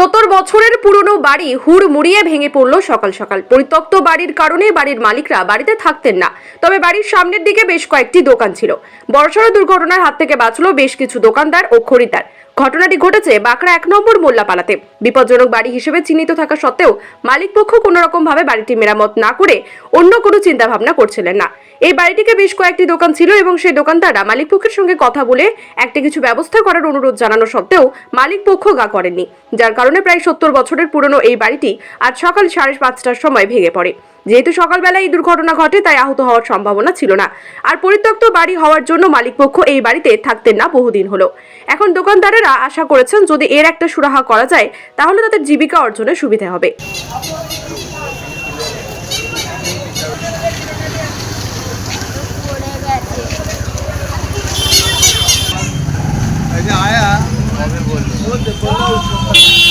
সত্তর বছরের পুরনো বাড়ি হুড় মুড়িয়ে ভেঙে পড়ল সকাল সকাল। পরিত্যক্ত বাড়ির কারণে বাড়ির মালিকরা বাড়িতে থাকতেন না। তবে বাড়ির সামনের দিকে বেশ কয়েকটি দোকান ছিল। বড়সড় দুর্ঘটনার হাত থেকে বাঁচল বেশ কিছু দোকানদার ও খরিদ্দার। ঘটনাটি ঘটেছে বাঁকড়া এক নম্বর মোল্লাপাড়াতে। বিপজ্জনক বাড়ি হিসেবে চিহ্নিত থাকা সত্ত্বেও মালিক পক্ষ কোনো রকম ভাবে বাড়িটি মেরামত না করে অন্য কোনো চিন্তা ভাবনা করছিলেন না। এই বাড়িটিকে বেশ কয়েকটি দোকান ছিল এবং সেই দোকানদাররা মালিক পক্ষের সঙ্গে কথা বলে একটা কিছু ব্যবস্থা করার অনুরোধ জানানো সত্ত্বেও মালিক পক্ষ গা করেননি, যার কারণে প্রায় সত্তর বছরের পুরনো এই বাড়িটি আজ সকাল সাড়ে পাঁচটার সময় ভেঙে পড়ে। যেহেতু সকালবেলা এই দুর্ঘটনা ঘটে তাই আহত হওয়ার সম্ভাবনা ছিল না। আর পরিত্যক্ত বাড়ি হওয়ার জন্য মালিকপক্ষ এই বাড়িতে থাকতেন না বহুদিন হলো। এখন দোকানদারেরা আশা করেছেন যদি এর একটা সুরাহা করা যায় তাহলে তাদের জীবিকা অর্জনে সুবিধা হবে। গেছে